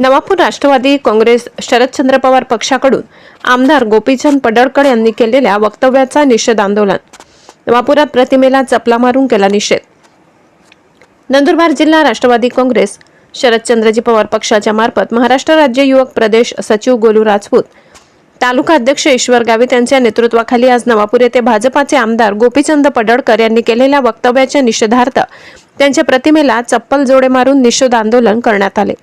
नवापूर राष्ट्रवादी काँग्रेस शरदचंद्र पवार पक्षाकडून आमदार गोपीचंद पडळकर यांनी केलेल्या वक्तव्याचा निषेध आंदोलन. नवापुरात प्रतिमेला चपला मारून केला निषेध. नंदुरबार जिल्हा राष्ट्रवादी काँग्रेस शरदचंद्रजी पवार पक्षाच्या मार्फत महाराष्ट्र राज्य युवक प्रदेश सचिव गोलू राजपूत तालुका अध्यक्ष ईश्वर गावित यांच्या नेतृत्वाखाली आज नवापूर येथे भाजपाचे आमदार गोपीचंद पडळकर यांनी केलेल्या वक्तव्याच्या निषेधार्थ त्यांच्या प्रतिमेला चप्पल जोडे मारून निषेध आंदोलन करण्यात आले.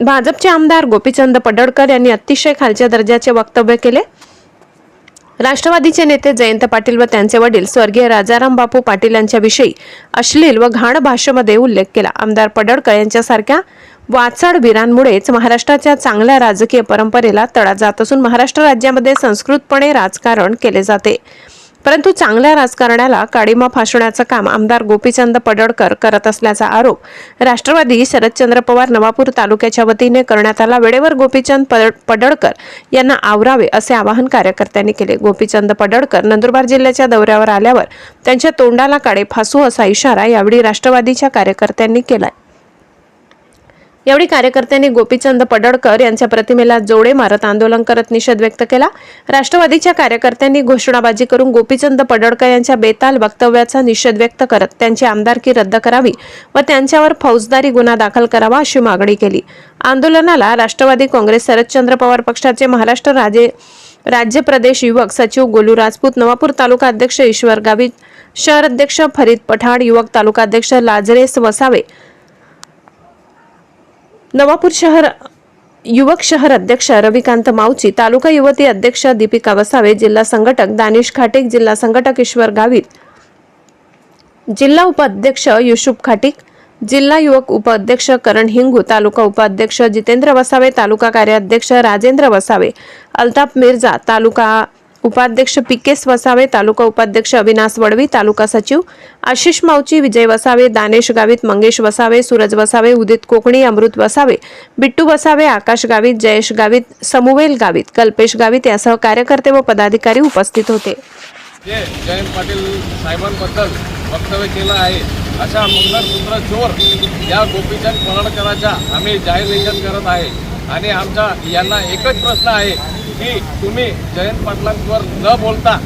भाजपचे आमदार गोपीचंद पडळकर यांनी अतिशय खालच्या दर्जाचे वक्तव्य केले. राष्ट्रवादीचे नेते जयंत पाटील व त्यांचे वडील स्वर्गीय राजाराम बापू पाटील यांच्याविषयी अश्लील व घाण भाषेमध्ये उल्लेख केला. आमदार पडळकर यांच्यासारख्या वाचाडवीरांमुळेच महाराष्ट्राच्या चांगल्या राजकीय परंपरेला तडा जात असून महाराष्ट्र राज्यामध्ये संस्कृतपणे राजकारण केले जाते. परंतु चांगल्या राजकारण्याला काडीमा फासण्याचं काम आमदार गोपीचंद पडळकर करत असल्याचा आरोप राष्ट्रवादी शरदचंद्र पवार नवापूर तालुक्याच्या वतीने करण्यात आला. वेळेवर गोपीचंद पड- पडळकर यांना आवरावे असे आवाहन कार्यकर्त्यांनी केले. गोपीचंद पडळकर नंदुरबार जिल्ह्याच्या दौऱ्यावर आल्यावर त्यांच्या तोंडाला काडे फासू असा इशारा यावेळी राष्ट्रवादीच्या कार्यकर्त्यांनी केलाय. यावेळी कार्यकर्त्यांनी गोपीचंद पडळकर यांच्या प्रतिमेला जोडे मारत आंदोलन करत निषेध व्यक्त केला. राष्ट्रवादीच्या कार्यकर्त्यांनी घोषणाबाजी करून गोपीचंद पडळकर यांच्या बेताल वक्तव्याचा निषेध व्यक्त करत त्यांची आमदारकी रद्द करावी व त्यांच्यावर फौजदारी गुन्हा दाखल करावा अशी मागणी केली. आंदोलनाला राष्ट्रवादी काँग्रेस शरदचंद्र पवार पक्षाचे महाराष्ट्र राजे राज्य प्रदेश युवक सचिव गोलू राजपूत नवापूर तालुका अध्यक्ष ईश्वर गावित शहर अध्यक्ष फरीद पठाण युवक तालुका अध्यक्ष लाजरेस वसावे नवापूर शहर युवक शहर अध्यक्ष रविकांत माऊची तालुका युवती अध्यक्ष दीपिका वसावे जिल्हा संघटक दानिश खाटेक जिल्हा संघटक ईश्वर गावित जिल्हा उपाध्यक्ष युसुफ खाटिक जिल्हा युवक उपाध्यक्ष करण हिंगू तालुका उपाध्यक्ष जितेंद्र वसावे तालुका कार्याध्यक्ष राजेंद्र वसावे अल्ताफ मिर्झा तालुका उपाध्यक्ष पी पिकेस वसावे तालुका उपाध्यक्ष अविनाश वडवी तालुका सचिव आशिष मावची विजय वसावे दानेश गावित मंगेश वसावे सूरज वसावे उदित कोकणी अमृत वसावे बिट्टू वसावे आकाश गावित जयेश गावित समुवेल गावित कल्पेश गावित यासह कार्यकर्ते व पदाधिकारी उपस्थित होते. जे जयंत पाटील साहेबांबद्दल वक्तव्य केलं आहे अशा मंगळसूत्र चोर या गोपीचंद पडळकरांचा आम्ही जाहीर निषेध करत आहे. आणि आमचा यांना एकच प्रश्न आहे की तुम्ही जयंत पाटलांवर न बोलता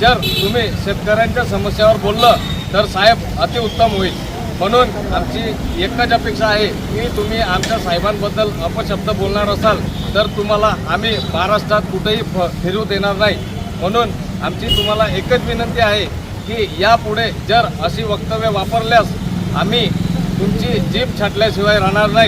जर तुम्ही शेतकऱ्यांच्या समस्यावर बोललं तर साहेब अतिउत्तम होईल. म्हणून आमची एकच अपेक्षा आहे की तुम्ही आमच्या साहेबांबद्दल अपशब्द बोलणार असाल तर तुम्हाला आम्ही महाराष्ट्रात कुठेही फ फिरू देणार नाही. म्हणून आमची तुम्हाला एकच विनंती आहे की यापुढे जर अशी वक्तव्य वापरल्यास आम्ही तुमची जीभ छाटल्याशिवाय राहणार नाही.